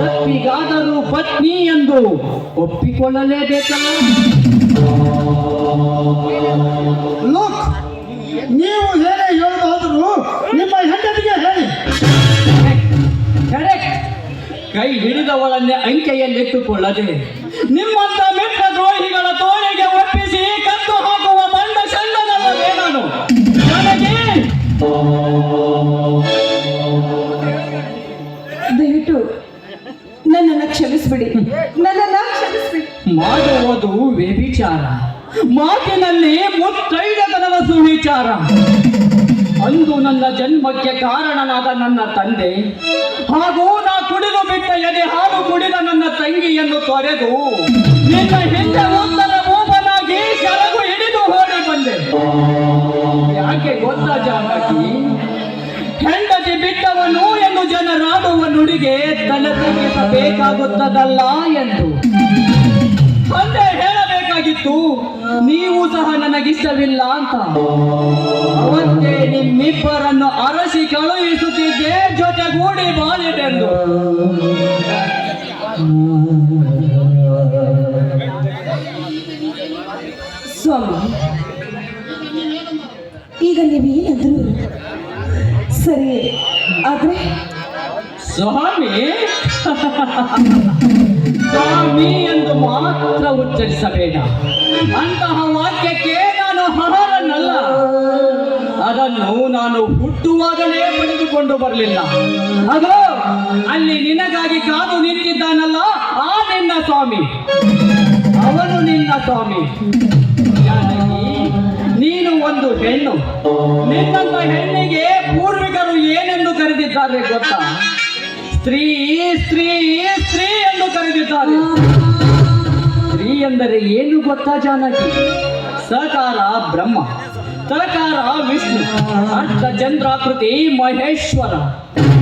ತಪ್ಪಿಗಾದರೂ ಪತ್ನಿ ಎಂದು ಒಪ್ಪಿಕೊಳ್ಳಲೇಬೇಕಲ್ಲ ಲೋಕ್ ನೀವು ಏನೇ ಹೇಳಬಹುದು ನಿಮ್ಮ ಹೆಂಡತಿಗೆ ಹೇಳಿ. ಕೈ ಹಿಡಿದವಳನ್ನೇ ಅಂಕೆಯಲ್ಲಿಟ್ಟುಕೊಳ್ಳದೆ ನಿಮ್ಮಂತ ವ್ಯಭಿಚಾರ ಮಾತಿನಲ್ಲಿ ಮುತ್ತೈದತನದ ಸುವಿಚಾರ. ಅಂದು ನನ್ನ ಜನ್ಮಕ್ಕೆ ಕಾರಣನಾದ ನನ್ನ ತಂದೆ ಹಾಗೂ ನಾ ಕುಡಿದು ಬಿಟ್ಟ ಎದೆ ಹಾಲು ಕುಡಿದ ನನ್ನ ತಂಗಿಯನ್ನು ತೊರೆದು ನಿನ್ನ ಹಿಂದೆ ಉತ್ತರ ಮೂಪನಾಗಿ ಸೆಳಗು ಹಿಡಿದು ಓಡಿ ಬಂದೆ. ಯಾಕೆ ಗೊತ್ತಾ ಜಾನಕಿ? ಹೆಂಡತಿ ಬಿಟ್ಟವನು ಎಂದು ಜನರಾಡುವ ನುಡಿಗೆ ತಲೆ ತಗ್ಗಿಸಬೇಕಾಗುತ್ತದಲ್ಲ ಎಂದು. ಅಂದೇ ಹೇಳಬೇಕಾಗಿತ್ತು ನೀವು ಸಹ ನನಗಿಷ್ಟವಿಲ್ಲ ಅಂತ. ಅವತ್ತೇ ನಿಮ್ಮಿಬ್ಬರನ್ನು ಅರಸಿ ಕಳುಹಿಸುತ್ತಿದ್ದೆ ಜೊತೆಗೂಡಿ ಬಾಳಿದೆಂದು. ಸ್ವಾಮಿ ಈಗ ನೀವು ಏನಂದ್ರು ಸರಿ ಆದ್ರೆ? ಸ್ವಾಮಿ? ಸ್ವಾಮಿ ಉಚ್ಚರಿಸಬೇಡ ಅಂತಹ ವಾಕ್ಯಕ್ಕೆ ನಾನು ಹರನಲ್ಲ ಅದನ್ನು ನಾನು ಹುಟ್ಟುವಾಗಲೇ ಪಡೆದುಕೊಂಡು ಬರಲಿಲ್ಲ. ಅದು ಅಲ್ಲಿ ನಿನಗಾಗಿ ಕಾದು ನಿಂತಿದ್ದಾನಲ್ಲ, ಆ ನಿನ್ನ ಸ್ವಾಮಿ. ಅವನು ನಿನ್ನ ಸ್ವಾಮಿ. ನೀನು ಒಂದು ಹೆಣ್ಣು. ನಿನ್ನಂತ ಹೆಣ್ಣಿಗೆ ಪೂರ್ವಿಕರು ಏನೆಂದು ಕರೆದಿದ್ದಾರೆ ಗೊತ್ತಾ? ಸ್ತ್ರೀ ಸ್ತ್ರೀ ಸ್ತ್ರೀ ಎಂದು ಕರೆದಿದ್ದಾರೆ. ಎಂದರೆ ಏನು ಗೊತ್ತಾ ಜಾನಕಿ? ಸಕಾರ ಬ್ರಹ್ಮ ತಕಾರ ವಿಷ್ಣು ಅರ್ಧ ಚಂದ್ರಾಕೃತಿ ಮಹೇಶ್ವರ.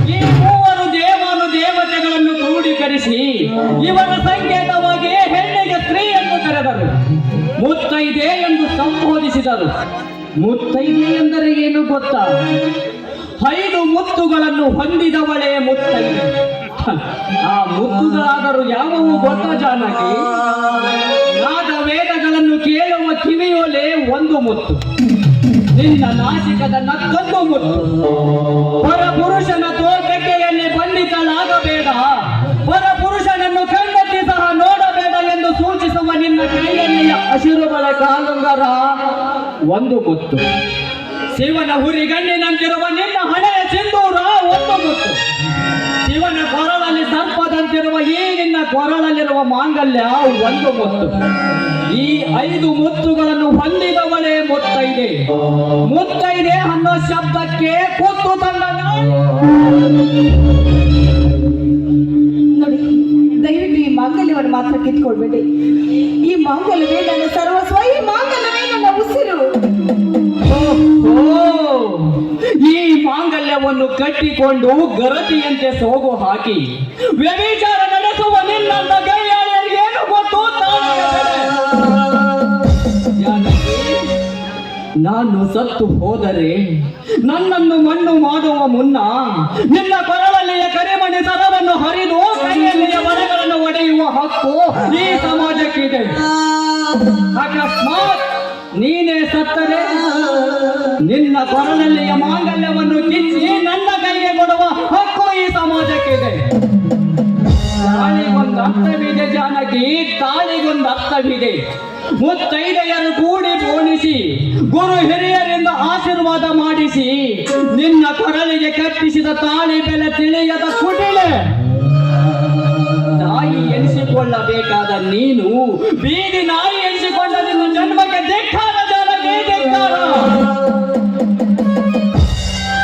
ಈ ಮೂವರು ದೇವಾನು ದೇವತೆಗಳನ್ನು ಕ್ರೋಢೀಕರಿಸಿ ಇವರ ಸಂಕೇತವಾಗಿ ಹೆಣ್ಣಿಗೆ ಸ್ತ್ರೀ ಎಂದು ಕರೆದರು. ಮುತ್ತೈದೆ ಎಂದು ಸಂಬೋಧಿಸಿದರು. ಮುತ್ತೈದೆ ಎಂದರೆ ಏನು ಗೊತ್ತಾ? ಐದು ಮುತ್ತುಗಳನ್ನು ಹೊಂದಿದವಳೇ ಮುತ್ತೈದೆ. ಆ ಮುತ್ತುಗಳಾದರೂ ಯಾವುವು ಗೊತ್ತಾ ಜಾನಕಿ? ಮುತ್ತು. ನಿನ್ನ ನಾಸಿಕದ ನಕ್ಕೊಂದು ಮುತ್ತು. ಪರ ಪುರುಷನ ತೋಟಕ್ಕೆಯಲ್ಲಿ ಬಂಧಿತಳಾಗಬೇಡ. ಪರ ಪುರುಷನನ್ನು ಕಣ್ಣೆತ್ತಿ ಸಹ ನೋಡಬೇಡ ಎಂದು ಸೂಚಿಸುವ ನಿನ್ನ ಕೈಯಲ್ಲಿಯ ಹಸಿರುಗಳ ಕಾಲುಂಗರ ಒಂದು ಮುತ್ತು. ಶಿವನ ಹುರಿಗಣ್ಣಿನಂತಿರುವ ನಿನ್ನ ಹಣೆಯ ಸಿಂಧೂರ ಒಂದು ಮುತ್ತು. ಶಿವನ ಕೊರಳಲ್ಲಿ ಸರ್ಪದಂತಿರುವ ಈ ನಿನ್ನ ಕೊರಳಲ್ಲಿರುವ ಮಾಂಗಲ್ಯ ಒಂದು ಮುತ್ತು. ಈ ಐದು ಮುತ್ತುಗಳನ್ನು ಹೊಂದಿದವಳೇ ಮುತ್ತೈದೆ. ಮುತ್ತೈದೆ ಅನ್ನೋ ಶಬ್ದಕ್ಕೆ ಕೊತ್ತು ತಂದ ನೋಡಿ, ದಯವಿಟ್ಟು ಮಾಂಗಲ್ಯವನ್ನು ಮಾತ್ರ ಕಿತ್ಕೊಳ್ಬೇಡಿ. ಈ ಮಾಂಗಲ್ಯವೇ ನನ್ನ ಸರ್ವಸ್ವ ಈ ಮಾಂಗಲ್ಯವೇ ನನ್ನ ಉಸಿರು! ಈ ಮಾಂಗಲ್ಯವನ್ನು ಕಟ್ಟಿಕೊಂಡು ಗರತಿಯಂತೆ ಸೋಗು ಹಾಕಿ, ವ್ಯಭಿಚಾರ ನಡೆಸುವ ನಿನ್ನಂತ ನಾನು ಸತ್ತು ಹೋದರೆ ನನ್ನನ್ನು ಮಣ್ಣು ಮಾಡುವ ಮುನ್ನ ನಿನ್ನ ಕೊರಳಲ್ಲಿಯ ಕರಿಮಣಿ ಸರವನ್ನು ಹರಿದು ಕೈಯಲ್ಲಿಯ ಮರಗಳನ್ನು ಒಡೆಯುವ ಹಕ್ಕು ಈ ಸಮಾಜಕ್ಕಿದೆ. ಅಕಸ್ಮಾತ್ ನೀನೇ ಸತ್ತರೆ, ನಿನ್ನ ಕೊರಳಲ್ಲಿಯ ಮಾಂಗಲ್ಯವನ್ನು ಕಿಚ್ಚಿ ನನ್ನ ಕೈಗೆ ಕೊಡುವ ಹಕ್ಕು ಈ ಸಮಾಜಕ್ಕಿದೆ. ತಾಳಿಗೊಂದು ಅರ್ಥವಿದೆ, ಜಾನಕಿ, ತಾಳಿಗೊಂದು ಅರ್ಥವಿದೆ. ಮುತ್ತೈದೆಯರು ಗುರು ಹಿರಿಯರಿಂದ ಆಶೀರ್ವಾದ ಮಾಡಿಸಿ ನಿನ್ನ ಕೊರಳಿಗೆ ಕಟ್ಟಿಸಿದ ತಾಳಿ ಬೆಲೆ ತಿಳಿಯದ ಕುಟಿಲೆ. ತಾಯಿ ಎನಿಸಿಕೊಳ್ಳಬೇಕಾದ ನೀನು ಬೀದಿ ನಾಯಿ ಎನಿಸಿಕೊಂಡ ನಿನ್ನ ಜನ್ಮಕ್ಕೆ ಧಿಕ್ಕಾರ?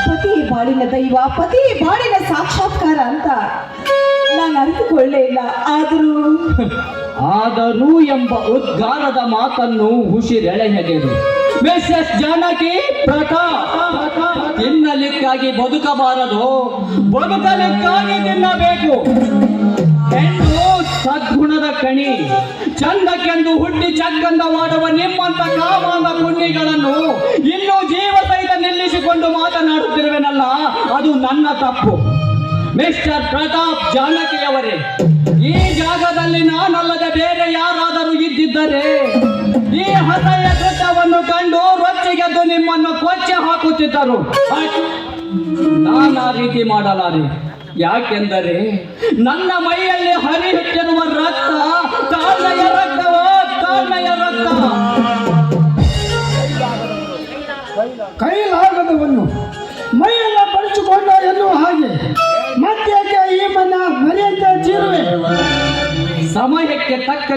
ಪತಿ ಬಾಳಿನ ದೈವ, ಪತಿ ಬಾಳಿನ ಸಾಕ್ಷಾತ್ಕಾರ ಅಂತ ನಾನು ಅರಿತುಕೊಳ್ಳೇ ಇಲ್ಲ. ಆದರೂ ಆದರೂ ಎಂಬ ಉದ್ಗಾರದ ಮಾತನ್ನು ಹುಸಿರೆಳೆಯಗೆದು ಮಿಸ್ಸಸ್ ಜಾನಕಿ ಪ್ರತಾಪ್ ತಿನ್ನಲಿಕ್ಕಾಗಿ ಬದುಕಬಾರದು. ಬದುಕಲಿಕ್ಕಾಗಿ ತಿನ್ನಬೇಕು ಸದ್ಗುಣದ ಕಣಿ, ಚಂದಕ್ಕೆಂದು ಹುಟ್ಟಿ ಚಕ್ಕಂದವಾಡುವ ನಿಮ್ಮಂತ ಕಾಮಾಂಧ ಪುಣ್ಯಗಳನ್ನು ಇನ್ನೂ ಜೀವ ಸಹಿತ ನಿಲ್ಲಿಸಿಕೊಂಡು ಮಾತನಾಡುತ್ತಿರುವೆನಲ್ಲ, ಅದು ನನ್ನ ತಪ್ಪು. ಮಿಸ್ಟರ್ ಪ್ರತಾಪ್ ಜಾನಕಿಯವರೇ, ಈ ಜಾಗದಲ್ಲಿ ನಾನಲ್ಲದೆ ಬೇರೆ ಯಾರಾದರೂ ಇದ್ದಿದ್ದರೆ, ಈ ಹಸೆಯ ಕೃತ್ಯವನ್ನು ಕಂಡು ರೊಚ್ಚಿಗೆದ್ದು ನಿಮ್ಮನ್ನು ಕೊಚ್ಚೆ ಹಾಕುತ್ತಿದ್ದರು. ನಾನು ಆ ರೀತಿ ಮಾಡಲಾರೆ. ಯಾಕೆಂದರೆ ನನ್ನ ಮೈಯಲ್ಲಿ ಹರಿಯುತ್ತಿರುವ ರಕ್ತ ಕಾಲಯ ರಕ್ತವೋ ಕಾಲಯ ರಕ್ತ. ಕೈಲಾಗದವನ್ನು ಮೈಯೆಲ್ಲ ಪರಿಚಿಕೊಂಡ ಎನ್ನುವ ಹಾಗೆ. ಮತ್ತೆ ಈ ಮನ ಮನೆಯಂತ ಚೀರುವೆ ಸಮಯಕ್ಕೆ ತಕ್ಕಂತೆ